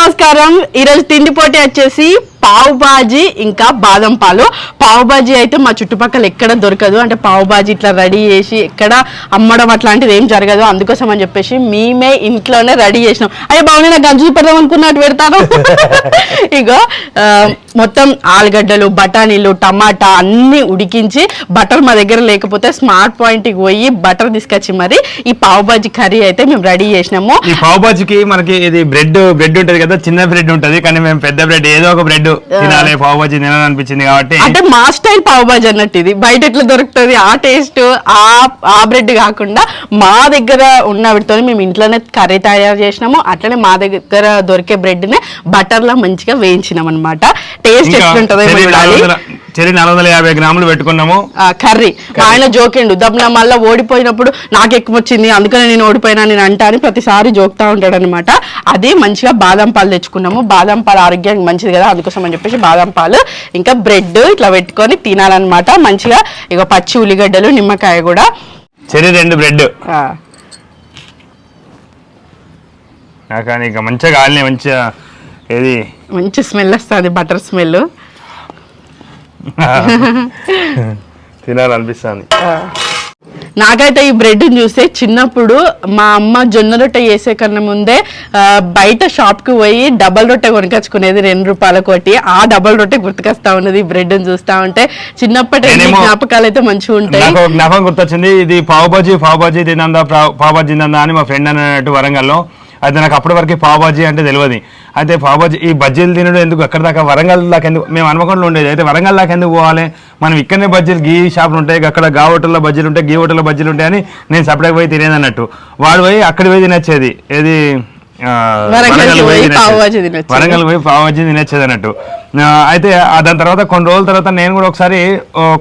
నమస్కారం. ఈరోజు తిండి పోటీ వచ్చేసి పావు బాజీ ఇంకా బాదం పాలు. పావు బాజీ అయితే మా చుట్టుపక్కల ఎక్కడ దొరకదు. అంటే పావు బాజీ ఇట్లా రెడీ చేసి ఎక్కడ అమ్మడం అట్లాంటిది ఏం జరగదు. అందుకోసం అని చెప్పేసి మేమే ఇంట్లోనే రెడీ చేసినాం. అయ్యే బాగుంది నాకు గంజు పెడదాం అనుకున్నట్టు పెడతాను. ఇగో మొత్తం ఆలుగడ్డలు బఠానీలు టమాటా అన్ని ఉడికించి బటర్ మా దగ్గర లేకపోతే స్మార్ట్ పాయింట్కి పోయి బటర్ తీసుకొచ్చి మరి ఈ పావు బాజీ కర్రీ అయితే మేము రెడీ చేసినాము. ఈ పావు బాజీకి మనకి ఇది బ్రెడ్ బ్రెడ్ ఉంటది కదా చిన్న బ్రెడ్ ఉంటది. కానీ మేము పెద్ద బ్రెడ్ ఏదో ఒక బ్రెడ్ తినాలి పావు బాజీ తినాలనిపించింది కాబట్టి. అంటే మా స్టైల్ పావు బాజీ అన్నట్టు ఇది. బయట ఎట్లా దొరుకుతుంది? ఆ టేస్ట్ ఆ ఆ బ్రెడ్ కాకుండా మా దగ్గర ఉన్న వీటితో మేము ఇంట్లోనే కర్రీ తయారు చేసినాము. అట్లనే మా దగ్గర దొరికే బ్రెడ్ నే బటర్ లా మంచిగా వేయించినాం అనమాట టేస్ట్ ఎట్లుంటుందో చెరి నాలుగు వందల యాభై గ్రాములు పెట్టుకున్నాము. కర్రీ. ఆయన జోకిండు దబ్బున మళ్ళీ ఓడిపోయినప్పుడు నాకు ఎక్కువ వచ్చింది అందుకనే నేను ఓడిపోయినా నేను అంటా అని ప్రతిసారి జోక్తా ఉంటాడు అనమాట అది మంచిగా బాదం పాలు తెచ్చుకున్నాము. బాదం పాలు ఆరోగ్యానికి మంచిది కదా అందుకోసం అని చెప్పేసి బాదం పాలు ఇంకా బ్రెడ్ ఇట్లా పెట్టుకొని తినాలన్నమాట. మంచిగా ఇక పచ్చి ఉల్లిగడ్డలు నిమ్మకాయ కూడా. చెరి రెండు బ్రెడ్. కానీ ఇంకా మంచిగా మంచిగా ఏది? మంచి స్మెల్ వస్తుంది బటర్ స్మెల్. తినాలనిపిస్తుంది. నాకైతే ఈ బ్రెడ్ చూస్తే చిన్నప్పుడు మా అమ్మ జొన్న రొట్టె చేసే కన్నా ముందే బయట షాప్కి పోయి డబల్ రొట్టె కొనుకొచ్చుకునేది రెండు రూపాయల కోటి. ఆ డబల్ రొట్టె గుర్తుకొస్తా ఉన్నది ఈ బ్రెడ్ చూస్తా ఉంటే. చిన్నప్పటి జ్ఞాపకాలు అయితే మంచిగా ఉంటాయి. జ్ఞాపకం గుర్తొచ్చింది. ఇది పావు బాజీ పావు బాజీ తినందా ప్రా- పావు బాజీ తినందా అని మా ఫ్రెండ్ అన్నట్టు వరంగల్లో. అయితే నాకు అప్పటి వరకు పావుబాజీ అంటే తెలియదు అయితే పావుబాజీ ఈ బజ్జీలు తినడం ఎందుకు? అక్కడ దాకా? వరంగల్ దాకా ఎందుకు? మేము అనుకోకుండా ఉండేది. అయితే వరంగల్ దాకా ఎందుకు పోవాలి? మనం ఇక్కడనే బజ్జీలు గీ షాపులు ఉంటాయి అక్కడ గా హోటల్లో బజ్జీలు ఉంటాయి గీ హోటల్లో బజ్జీలు ఉంటాయని నేను సపరేట్ పోయి తినేది అన్నట్టు వాడు పోయి అక్కడ పోయి తినొచ్చేది. ఏది? వరంగల్ పోయి. వరంగల్ పోయి పావు బజ్జీ తినొచ్చేది అన్నట్టు అయితే దాని తర్వాత కొన్ని రోజుల తర్వాత నేను కూడా ఒకసారి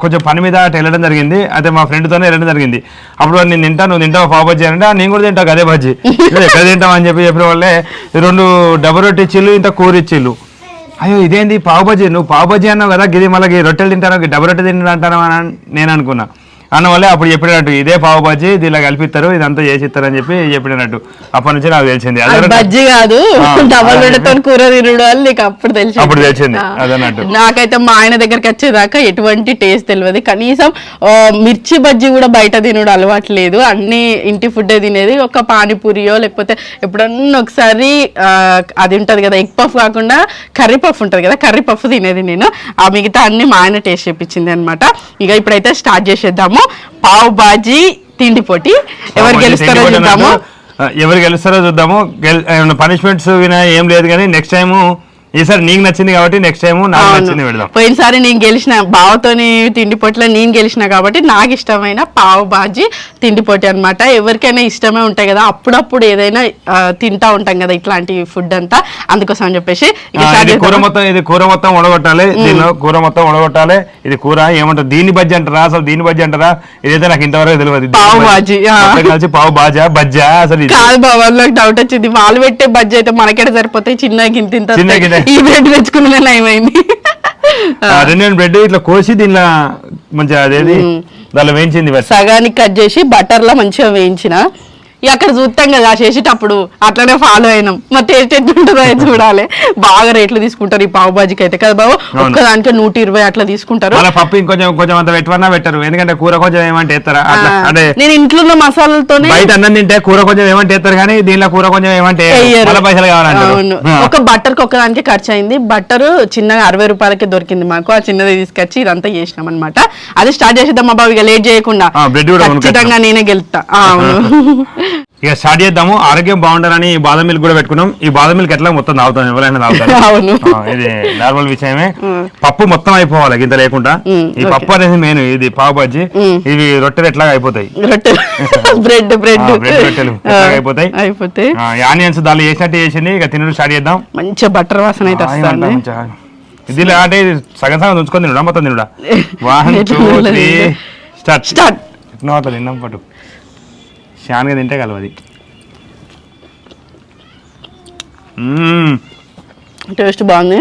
కొంచెం పని మీద అటు వెళ్ళడం జరిగింది. అయితే మా ఫ్రెండ్తోనే వెళ్ళడం జరిగింది. అప్పుడు నేను తింటా నువ్వు తింటావు పావు బజ్జీ అంటే "ఆ, నేను కూడా తింటావు అదే బజ్జీ "నువ్వు ఎక్కడ తింటావు? అని చెప్పి చెప్పిన వాళ్ళే రెండు డబ్బు రొట్టె ఇచ్చిళ్ళు ఇంత కూర ఇచ్చిళ్ళు. అయ్యో ఇదేంది పావు బజ్జీ నువ్వు పావు బజ్జీ అన్నావు కదా గిది మళ్ళీ రొట్టెలు తింటాను డబ్బు రొట్టె తింటాను అంటాను అని నేను అనుకున్నా. అన్న వల్లే అప్పుడు చెప్పినట్టు ఇదే పావు బజ్జీ దీనిలో కలిపిస్తారు ఇదంతా చేసి ఇస్తారు అని చెప్పి చెప్పినట్టు. అప్పటి నుంచి నాకు తెలిసింది. బజ్జి కాదు డబల్. రొట్టెతో కూర తినడు అని నీకు అప్పుడు తెలిసి అప్పుడు తెలిసింది, అదన్నట్టు. నాకైతే మా ఆయన దగ్గరికి వచ్చేదాకా ఎటువంటి టేస్ట్ తెలియదు కనీసం మిర్చి బజ్జీ కూడా బయట తినడు అలవాటు లేదు. అన్ని ఇంటి ఫుడ్ తినేది. ఒక పానీపూరియో లేకపోతే ఎప్పుడన్నా ఒకసారి అది ఉంటది కదా ఎగ్ పఫ్ కాకుండా కర్రీ పఫ్ ఉంటది కదా కర్రీ పఫ్ తినేది నేను. ఆ మిగతా అన్ని మా ఆయన టేస్ట్ చేపించింది అనమాట ఇక ఇప్పుడైతే స్టార్ట్ చేసేద్దాము. పావ్ బాజీ తిండి పోటీ. ఎవరు గెలుస్తారో చూద్దాము. ఎవరు గెలుస్తారో చూద్దాము. పనిష్మెంట్స్ వినా ఏం లేదు కానీ నెక్స్ట్ టైం ఈసారి నీకు నచ్చింది కాబట్టి నెక్స్ట్ టైం నాకు. నచ్చింది పెడదాం పోయినసారి నేను గెలిచిన బావతోని తిండి పొట్ల నేను గెలిచిన కాబట్టి నాకు ఇష్టమైన పావు బాజీ తిండి పొట్టి అనమాట ఎవరికైనా ఇష్టమే ఉంటాయి కదా అప్పుడప్పుడు ఏదైనా తింటా ఉంటాం కదా ఇట్లాంటి ఫుడ్ అంతా అందుకోసం అని చెప్పేసి కూర? మొత్తం ఇది కూర మొత్తం ఉడగొట్టాలి దీనిలో కూర మొత్తం ఉడగొట్టాలి ఇది కూర ఏమంటారు దీని బజ్జి అంటారా అసలు దీని బజ్జి అంటారా ఇదైతే నాకు ఇంతవరకు తెలియదు పావు. బాజీ, కలిసి పావు బాజా బజ్జా అసలు కాదు బాబా నాకు డౌట్ వచ్చింది వాళ్ళు పెట్టే బజ్జీ అయితే మనకెడ సరిపోతాయి చిన్న గింత చిన్న. గింత. ఈ బ్రెడ్ తెచ్చుకున్న ఏమైంది రెండు రెండు బ్రెడ్ ఇట్లా కోసి దీనిలో మంచిగా అదేది? దానిలో వేయించింది సగానికి కట్ చేసి బటర్లో మంచిగా వేయించిన. ఇక అక్కడ చూస్తాం కదా చేసేటప్పుడు అట్లనే ఫాలో అయినాం. మా టేస్ట్ ఎట్లుంటుందో అది చూడాలి. బాగా రేట్లు తీసుకుంటారు ఈ పావు బాజీకి అయితే. కదా బాబు? ఒక్కదానికి నూట ఇరవై అట్లా తీసుకుంటారు. మళ్ళీ పప్పు ఇంకొంచెం కొంచెం అంత పెట్టమన్నా పెట్టరు. ఎందుకంటే కూర కొంచెం ఏమంటే ఎత్తారా అంటే నేను ఇంట్లో ఉన్న మసాలాలతోనే బయట అన్నం తింటే కూర కొంచెం ఏమంటే ఎత్తారు కానీ దీనిలో కూర కొంచెం ఏమంటే పైసలు కావాలంటారు. ఆ. ఒక బట్టర్కి ఒకదానికి ఖర్చు అయింది బట్టర్ చిన్నగా అరవై రూపాయలకి దొరికింది మాకు. ఆ చిన్నది తీసుకొచ్చి ఇదంతా చేసినాం అనమాట అది స్టార్ట్ చేసేద్దాం బాబు? ఇక లేట్ చేయకుండా. ఖచ్చితంగా నేనే గెలుతా అవును. ఇక స్టార్ట్ చేద్దాము. ఆరోగ్యం బాగుండాలని ఈ బాదం మిల్క్ కూడా పెట్టుకున్నాం. ఈ బాదం మిల్క్ ఎట్లా మొత్తం తాగుతాం? ఎవరైనా తాగుతారు. ఆ, ఇది నార్మల్ విషయమే. పప్పు మొత్తం అయిపోవాలి ఇంత లేకుండా. ఈ పప్పు అనేది మెయిన్ ఇది పావు బజ్జి. ఇవి రొట్టెలు ఎట్లా అయిపోతాయి? Bread bread. రొట్టెలు అయిపోతాయి? అయిపోతాయి. ఆనియన్స్ దానిలో వేసినట్టు వేసింది ఇక తినడం స్టార్ట్ చేద్దాం. మంచిగా బటర్ వాసన అయితే వస్తుంది. ఇదిలో అంటే ఇది సగం సగం ఉంచుకొని తినడా? మొత్తం తినడా? One two three? Start start తిన్నాం పట్టు. శానగా తింటే కలవది టేస్ట్ బాగుంది.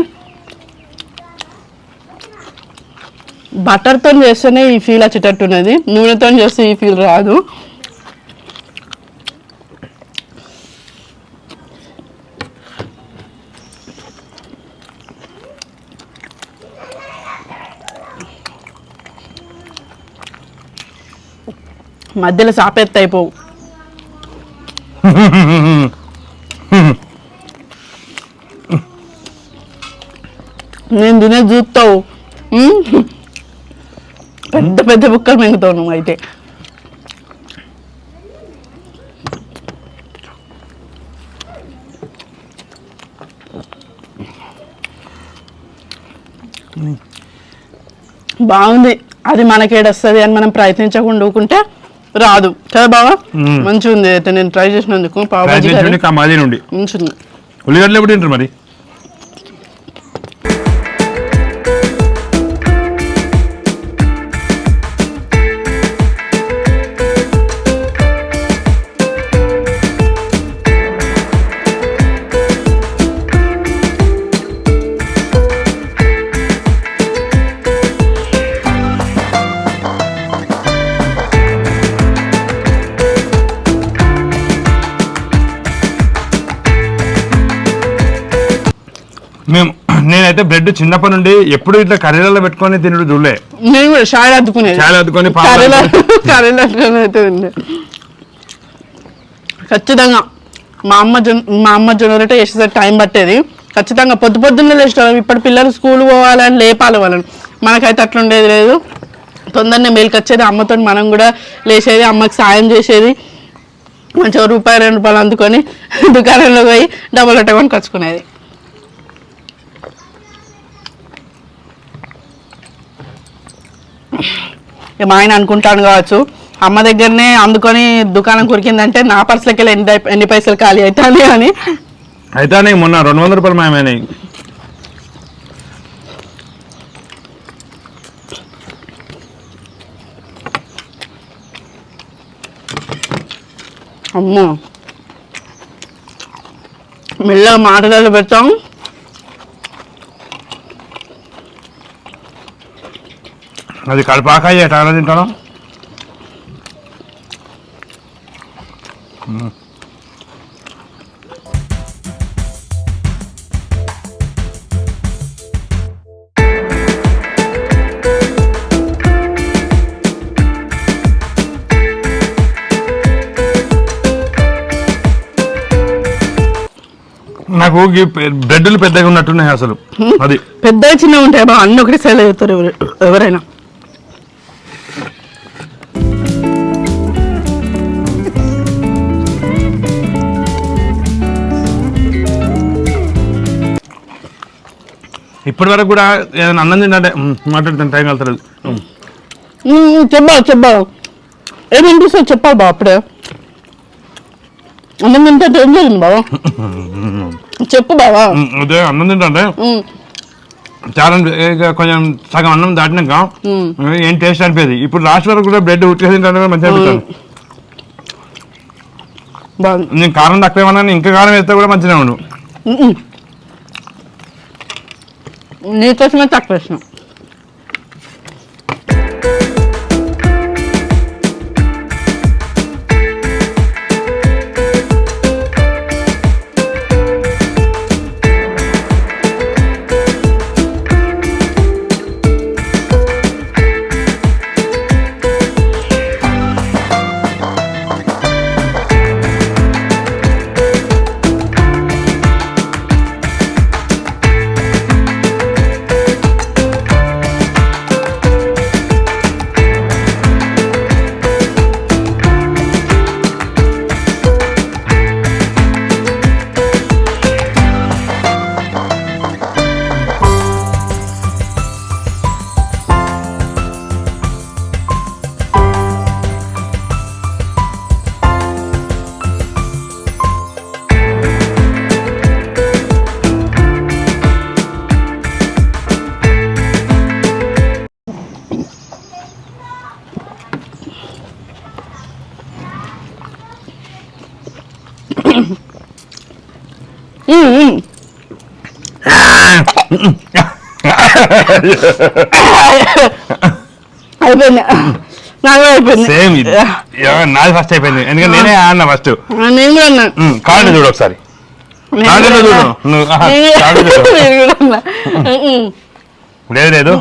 బటర్తో చేస్తేనే ఈ ఫీల్ వచ్చేటట్టు ఉన్నది నూనెతో చేస్తే ఈ ఫీల్ రాదు. మధ్యలో సాపేత్త అయిపోవు. నేను తినే చూస్తావు. పెద్ద పెద్ద బుక్కలు మింగుతావు నువ్వు అయితే. బాగుంది. అది మనకేడొస్తుంది అని మనం ప్రయత్నించకుండా ఊకుంటే రాదు. కదా బావా. మంచిగా ఉంది అయితే నేను ట్రై చేసినందుకు పావు నుండి. ఉల్లిగడ్డలు ఎప్పుడు తింటారు మరి? నేనైతే బ్రెడ్ చిన్నప్పటి నుండి ఎప్పుడు ఇట్లా కర్రీలలో పెట్టుకొని తినడు చూడలే. నేను కూడా షాయ్ అద్దుకునేది చాయ్ అద్దుకొని కర్రీలో అయితే. ఖచ్చితంగా మా అమ్మ జొన్న మా అమ్మ జొన్న రొట్టె చేసేసరికి టైం పట్టేది. ఖచ్చితంగా పొద్దు పొద్దున్నే లేచేవాళ్ళం ఇప్పుడు పిల్లలు స్కూల్ పోవాలని లేపాలి వాళ్ళని. మనకైతే అట్లుండేది లేదు. తొందరనే మేలుకి వచ్చేది అమ్మతో మనం కూడా లేచేది అమ్మకి సాయం చేసేది. మంచిగా రూపాయి రెండు రూపాయలు అందుకొని దుకాణంలో పోయి డబ్బులు అట్టకొని కచ్చుకునేది ఇక మా ఆయన అనుకుంటాను కావచ్చు. అమ్మ దగ్గరనే అందుకొని దుకాణం కురికిందంటే నా పర్సులకి వెళ్ళి ఎన్ని ఎన్ని పైసలు ఖాళీ అవుతాయి అని. అయితే నీకు మొన్న రెండు వందల రూపాయలు మాయమైనాయి అమ్మో. మెల్లగా మాటలలో పెడతాం. అది కడపాకాయ ఎట్లా తింటాను. నాకు బ్రెడ్లు పెద్దగా ఉన్నట్టున్నాయి అసలు. అది. పెద్ద చిన్న ఉంటాయి బా అన్ని ఒకటి సైడ్ అవుతారు ఎవరు ఎవరైనా. ఇప్పటి వరకు కూడా ఏదైనా అన్నం తింటే మాట్లాడుతున్న టైం వెళ్తారు చెప్పాలి చెప్పాలి. ఏం వినిపిస్తుంది చెప్పాలి బా అప్పుడే. అన్నం తింటే ఏం జరిగింది బావా? చెప్పు బావా. అదే అన్నం తింటే చాలా కొంచెం సగం అన్నం దాటినాక. ఏం టేస్ట్ అనిపేది? ఇప్పుడు లాస్ట్ వరకు కూడా బ్రెడ్ కూడా మంచిగా అనిపిస్తుంది. నేను కారం తక్కువ ఏమన్నా ఇంకా కారం వేస్తే కూడా మంచిగా ఉండు. నీకోసమే తక్కువ వేసినాం అయిపోయింది. నాకు అయిపోయింది. సేమ్ ఇది. యా, నాది ఫస్ట్ అయిపోయింది. ఎందుకంటే నేనే అన్న ఫస్ట్ నేను కూడా అన్నా. కాళ్ళు చూడు ఒకసారి. కాళ్ళు చూడు. నువ్వు కాళ్ళు చూడు. లేదు లేదు.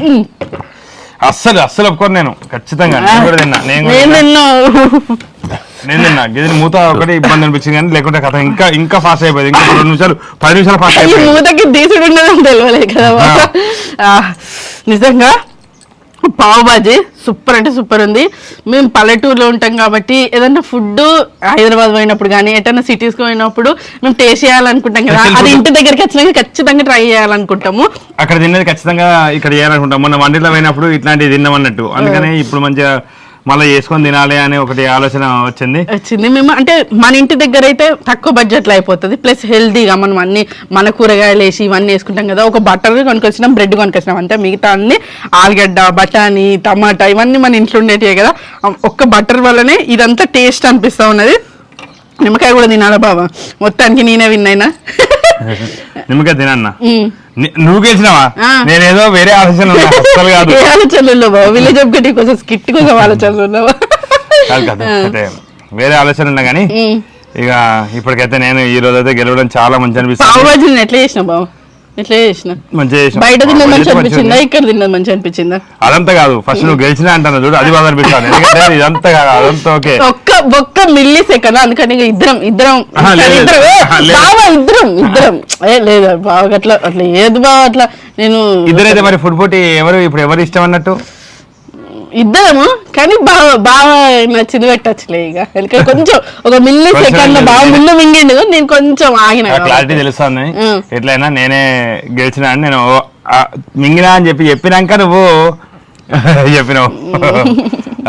అస్సలు అస్సలు ఒప్పుకోను నేను. ఖచ్చితంగా. నేను కూడా తిన్నా. నేను తిన్నా. నేను గిది మూత ఒకటి ఇబ్బంది అనిపించింది కానీ లేకుంటే కథ. ఇంకా ఇంకా ఫాస్ట్ అయిపోయింది. ఇంకా రెండు నిమిషాలు పది నిమిషాలు ఫాస్ట్ ఈ అయిపోయింది. మూతకి దీసుడు ఉండదని తెలియలేదు కదా బాబా. ఆ, నిజంగా పావు బాజీ సూపర్ అంటే సూపర్ ఉంది. మేము పల్లెటూరులో ఉంటాం కాబట్టి ఏదైనా ఫుడ్ హైదరాబాద్ పోయినప్పుడు కానీ ఎటైనా సిటీస్కి పోయినప్పుడు మేము టేస్ట్ చేయాలనుకుంటాం కదా. Special అది food. ఇంటి దగ్గరికి వచ్చినాక ఖచ్చితంగా ట్రై చేయాలనుకుంటాము. అక్కడ తిన్నది ఖచ్చితంగా ఇక్కడ చేయాలనుకుంటాం. మొన్న వండిలో పోయినప్పుడు ఇట్లాంటివి తిన్నాం అన్నట్టు. అందుకనే ఇప్పుడు మంచిగా మళ్ళీ చేసుకొని తినాలి అని ఒకటి ఆలోచన వచ్చింది. వచ్చింది. మేము అంటే మన ఇంటి దగ్గర అయితే తక్కువ బడ్జెట్లో అయిపోతుంది. ప్లస్ హెల్దీగా మనం అన్ని మన కూరగాయలు వేసి ఇవన్నీ వేసుకుంటాం కదా. ఒక బటర్ కొనుకొచ్చినాం బ్రెడ్ కొనుకొచ్చినాం అంటే మిగతా అన్ని ఆలుగడ్డ బఠానీ టమాటా ఇవన్నీ మన ఇంట్లో ఉండేటివే కదా. ఒక్క బటర్ వల్లనే ఇదంతా టేస్ట్ అనిపిస్తూ ఉన్నది. నిమ్మకాయ కూడా తినాలా బాబా మొత్తానికి నేనే విన్నైనా నిమ్మకాయ తినన్నా. నువ్వు గెలిచినావా. నేనేదో వేరే ఆలోచన అస్సలు కాదు. ఆలోచనలు బాబా విలేజ్ ఒకటి కోసం స్కిట్ కోసం ఆలోచనలు ఉన్నావా? కాదు కాదు వేరే ఆలోచన ఉన్నా కానీ. ఇక ఇప్పటికైతే నేను ఈ రోజు అయితే గెలవడం చాలా మంచి అనిపిస్తుంది. ఎట్లా చేసిన బాబు చేసిన. బయట తిన్నది మంచి అనిపించిందా. ఇక్కడ తిన్నది మంచి అనిపించిందా? అదంతా కాదు. ఫస్ట్ నువ్వు గెలిచినా అంటాను చూడు అది బాధ అనిపిస్తాను. ఎందుకంటే ఇదంతా కాదు అదంతా ఓకే. ఒక్క ఒక్క మిల్లీ సెకండ్ అందుకని ఇద్దరం ఇద్దరం లేదు. ఇద్దరం ఇద్దరం ఏ లేదు బావ అట్లా అట్లా ఏది బావ అట్లా? నేను ఇద్దరైతే మరి ఫుడ్ పోటీ ఎవరు ఇప్పుడు ఎవరు ఇష్టం అన్నట్టు? ఇద్దరము కానీ బావ బావ నచ్చింది పెట్టచ్చులే ఇక. ఎందుకంటే కొంచెం ఒక మిల్లీ సెకండ్. బావ ముందు మింగిండు నేను కొంచెం ఆగిన క్లారిటీ తెలుస్తుంది. ఎట్లయినా నేనే గెలిచినా అని నేను మింగినా అని చెప్పి చెప్పినాక నువ్వు చెప్పినావు.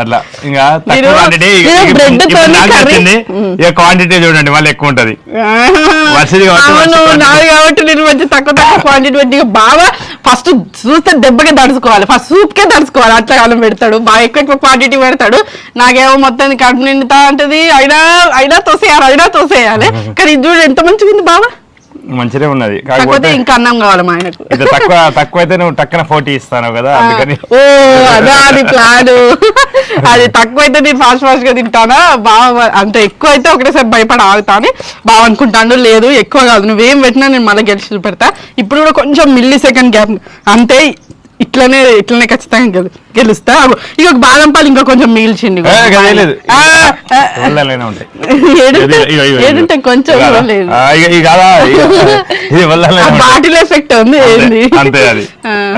అట్లా. ఇంకా ఇక క్వాంటిటీ చూడండి మళ్ళీ ఎక్కువ ఉంటది. కాబట్టి నేను మంచి తక్కువ తక్కువ క్వాంటిటీ పెట్టి బాగా ఫస్ట్ చూస్తే దెబ్బకే దడుచుకోవాలి ఫస్ట్ సూప్ కే దడుచుకోవాలి అట్లా కాలం పెడతాడు. బాగా ఎక్కువ ఎక్కువ క్వాంటిటీ పెడతాడు. నాకేమో మొత్తం కడుపు నిండుతా ఉంటది. అయినా అయినా తోసేయాలి అయినా తోసేయాలి. కానీ ఇది చూడు ఎంత మంచిగా ఉంది బావా. మంచిగా ఉన్నది. కాకపోతే ఇంకా అన్నం కావాలి మా ఆయనకు. ఇది తక్కువ తక్కువ అయితే నువ్వు టక్కన పోటీ ఇస్తాను కదా అందుకని. ఓ అదా అది ప్లాన్. అది తక్కువ అయితే నేను ఫాస్ట్ ఫాస్ట్గా తింటానా? బాగా అంత ఎక్కువ అయితే ఒకటేసారి భయపడి ఆగుతాను. బాగా అనుకుంటాను లేదు ఎక్కువ కాదు. నువ్వేం పెట్టినా నేను మళ్ళీ గెలిచి చూపెడతా. ఇప్పుడు కూడా కొంచెం మిల్లీ సెకండ్ గ్యాప్ అంతే ఇట్లనే ఇట్లనే ఖచ్చితంగా గెలు- గెలుస్తా. ఇక బాదం పాలు ఇంకా కొంచెం మిగిల్చింది ఏడుంటే- కొంచెం. బాటిల్ ఎఫెక్ట్ ఉంది ఏంది? అంతే, అది.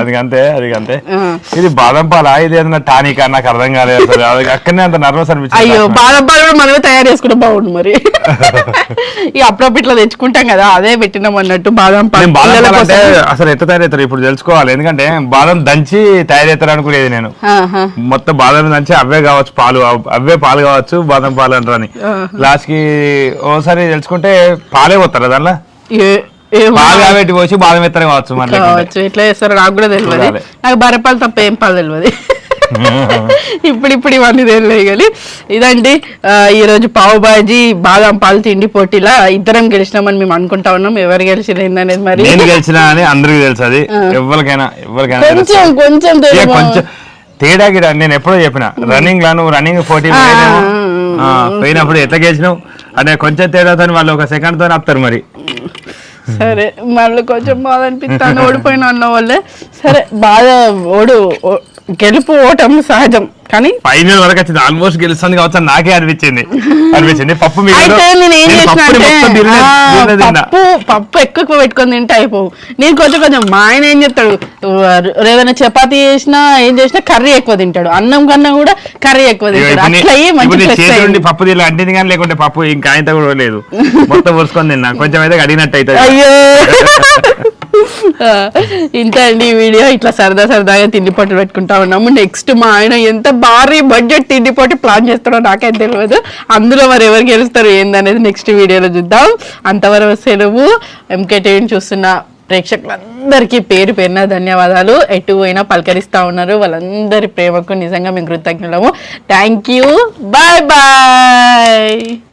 అది అంతే అది అంతే. ఆ. ఇది బాదం పాలా ఇది ఏదైనా టానిక్? నాకు అర్థం కాలేదు అక్కడనే అంత నర్వస్ అనిపించింది అయ్యో. బాదం పాలు కూడా మనమే తయారు చేసుకుంటే బాగుండు మరి. ఇక అప్పుడప్పుడు ఇట్లా తెచ్చుకుంటాం కదా అదే పెట్టినాం అన్నట్టు బాదం పాలు. అసలు ఎట్లా తయారవుతారు? ఇప్పుడు తెలుసుకోవాలి. ఎందుకంటే బాదం దంచి తయారవుతారు అనుకునేది నేను. మొత్తం బాదం దంచి అవే కావచ్చు పాలు అవ్- పాలు కావచ్చు బాదం పాలు అంటారని లాస్ట్కి ఓసారి తెలుసుకుంటే పాలే పోతారు దానిలో పాలు కాబట్టి పోసి బాదం ఎత్తనే కావచ్చు ఎట్లా చేస్తారో నాకు కూడా తెలియదు. నాకు బర్రెపాలు తప్ప ఏం పాలు తెలియదు. ఇప్పుడు ఇప్పుడు ఇవన్నీ తెలియదు కానీ ఇదండి ఆ, ఈ రోజు పావు బాజీ బాదం పాలు తిండి పోటీలా ఇద్దరం గెలిచినామని మేము అనుకుంటా ఉన్నాం. ఎవరు గెలిచిరు ఏందనేది మరి? నేను గెలిచినా అని అందరికి తెలుసు అది. ఎవరికైనా ఎవరికైనా. కొంచెం కొంచెం కొంచెం తేడా గిడ నేను ఎప్పుడో చెప్పిన. రన్నింగ్ లా నువ్వు రన్నింగ్ పోటీ పోయినప్పుడు ఎట్లా గెలిచినావు? అంటే కొంచెం తేడాతో వాళ్ళు ఒక సెకండ్తో ఆపుతారు మరి. సరే మళ్ళీ కొంచెం బాధ అనిపిస్తాను ఓడిపోయిన అన్న వాళ్ళే సరే బాధ ఓడు గెలుపు ఓటం సహజం. కానీ ఫైనల్ వరకు వచ్చింది. ఆల్మోస్ట్ గెలుస్తుంది కావచ్చు నాకే అనిపించింది. అనిపించింది. పప్పు అయితే తిన్నా. పప్పు పప్పు ఎక్కువ ఎక్కువ పెట్టుకొని తింటే అయిపోవు. నేను కొంచెం కొంచెం మా ఆయన ఏం చెప్తాడు ఏదైనా చపాతీ చేసినా ఏం చేసినా కర్రీ ఎక్కువ తింటాడు. అన్నం కన్నా కూడా కర్రీ ఎక్కువ తింటాడు. అట్లా పప్పు తీయాలి అంటింది కానీ లేకుంటే పప్పు ఇంకా ఆయనతో కూడా లేదు మొత్తం ఊరుసుకొని తిన్నా. కొంచెం అయితే అడిగినట్టు అవుతుంది. అయ్యో. ఇంత అండి ఈ వీడియో. ఇట్లా సరదా సరదాగా తిండిపోటు పెట్టుకుంటా ఉన్నాము. నెక్స్ట్ మా ఆయన ఎంత భారీ బడ్జెట్ తిండిపోటు ప్లాన్ చేస్తాడో నాకైతే తెలియదు అందులో మరి ఎవరు గెలుస్తారు ఏందనేది నెక్స్ట్ వీడియోలో చూద్దాం. అంతవరకు సెలవు. ఎంకే టీవీని చూస్తున్న ప్రేక్షకులందరికీ పేరు పేరున ధన్యవాదాలు. ఎటు పోయినా పలకరిస్తా ఉన్నారు. వాళ్ళందరి ప్రేమకు నిజంగా మేము కృతజ్ఞులము. Thank you bye bye